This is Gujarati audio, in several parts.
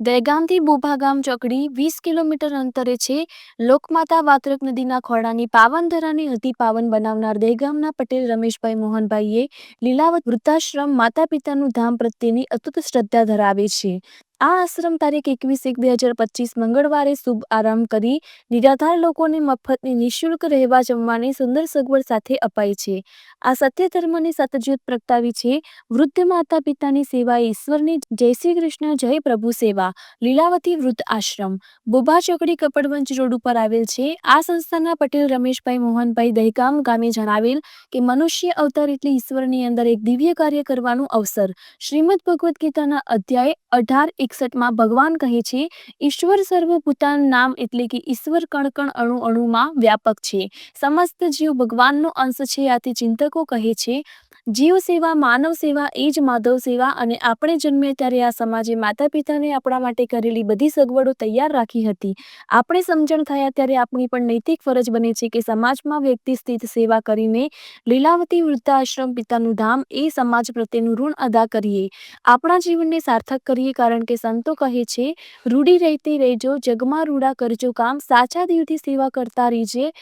દહેગામથી બોભાગામ ચોકડી વીસ કિલોમીટર અંતરે છે. લોકમાતા વાત્રક નદીના ખોળાની પાવન ધરાને અતિ પાવન બનાવનાર દહેગામના પટેલ રમેશભાઈ મોહનભાઈએ લીલાવત વૃદ્ધાશ્રમ માતા પિતાનું ધામ પ્રત્યેની અતૂટ શ્રદ્ધા ધરાવે છે. આ આશ્રમ તારીખ એકવીસ એક બે હજાર પચીસ મંગળવારે શુભ આરંભ કરી નિરાધાર લોકોને મફતની નિઃશુલ્ક રહેવા જમવાની સુંદર સગવડ સાથે અપાય છે. આ સત્ય ધર્મની સતજ્યોત પ્રગટાવી છે. વૃદ્ધ માતા પિતાની સેવા ઈશ્વરની જય શ્રી કૃષ્ણ, જય પ્રભુ સેવા. લીલાવતી વૃદ્ધ આશ્રમ. બોભા ચોકડી કપડવંચ રોડ ઉપર આવેલ છે. આ સંસ્થાના પટેલ રમેશભાઈ મોહનભાઈ દહેગામ ગામે જણાવેલ કે મનુષ્ય અવતાર એટલે ઈશ્વરની અંદર એક દિવ્ય કાર્ય કરવાનું અવસર. શ્રીમદ ભગવદ્ ગીતાના અધ્યાય અઢાર એકસઠમાં ભગવાન કહે છે, ઈશ્વર સર્વભૂતાન નામ એટલે કે ઈશ્વર કણ કણ અણુ અણુમાં વ્યાપક છે. સમસ્ત જીવ ભગવાનનો અંશ છે. આથી ચિંતકો કહે છે, જીવ સેવા, માનવ સેવા, એ જ માધવ સેવા અને આપણે જન્મે ત્યારે આ સમાજે માતા પિતાને આપણા માટે કરેલી બધી સગવડો તૈયાર રાખી હતી. આપણે સમજણ થયા ત્યારે આપણી પણ નૈતિક ફરજ બને છે કે સમાજમાં વ્યક્તિ સ્થિત સેવા કરીને લીલાવતી વૃદ્ધાશ્રમ પિતાનું ધામ એ સમાજ પ્રત્યેનું ઋણ અદા કરીએ. આપણા જીવનને સાર્થક કરીએ કારણ કે સંતો કહે છે રૂડી રહેતી રહેજો, જગમાં રૂડા કરજો કામ, સાચા દિલથી સેવા કરતા રહીજે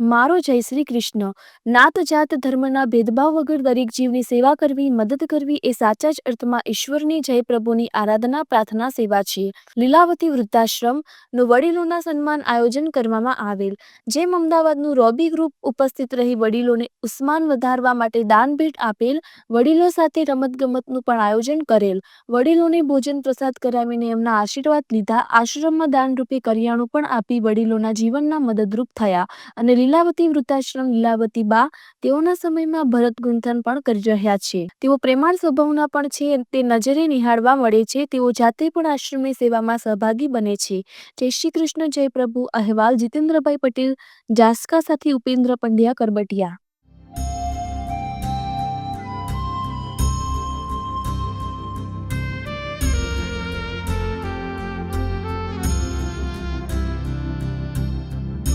મારો જય શ્રી કૃષ્ણ. નાત જાત ધર્મના ભેદભાવ વગર દરેક જીવની સેવા કરવી, મદદ કરવી એ સાચા જ અર્થમાં ઈશ્વરની જય પ્રભુની આરાધના, પ્રાર્થના, સેવા છે. લીલાવતી વૃદ્ધાશ્રમનું વડીલોના સન્માન આયોજન કરવામાં આવેલ. જેમ અમદાવાદનું રોબી ગ્રુપ ઉપસ્થિત રહી વડીલોને ઉસ્માન વધારવા માટે દાન ભેટ આપેલ, વડીલો સાથે રમતગમતનું પણ આયોજન કરેલ. વડીલોને ભોજન પ્રસાદ કરાવીને એમના આશીર્વાદ લીધા. આશ્રમમાં દાનરૂપે કરિયાણું પણ આપી વડીલોના જીવનના મદદરૂપ થયા અને લીલાવતી વૃદ્ધાશ્રમ લીલાવતી બા તેઓના સમયમાં ભરત ગુંથન પણ કરી રહ્યા છે. તેઓ પ્રેમાળ સ્વભાવના પણ છે, તે નજરે નિહાળવા મળે છે, તેઓ જાતે પણ આશ્રમની સેવામાં સહભાગી બને છે. જય શ્રી કૃષ્ણ, જય પ્રભુ, અહેવાલ જીતેન્દ્રભાઈ પટેલ જાસકા સાથે ઉપેન્દ્ર પંડ્યા કરબટિયા.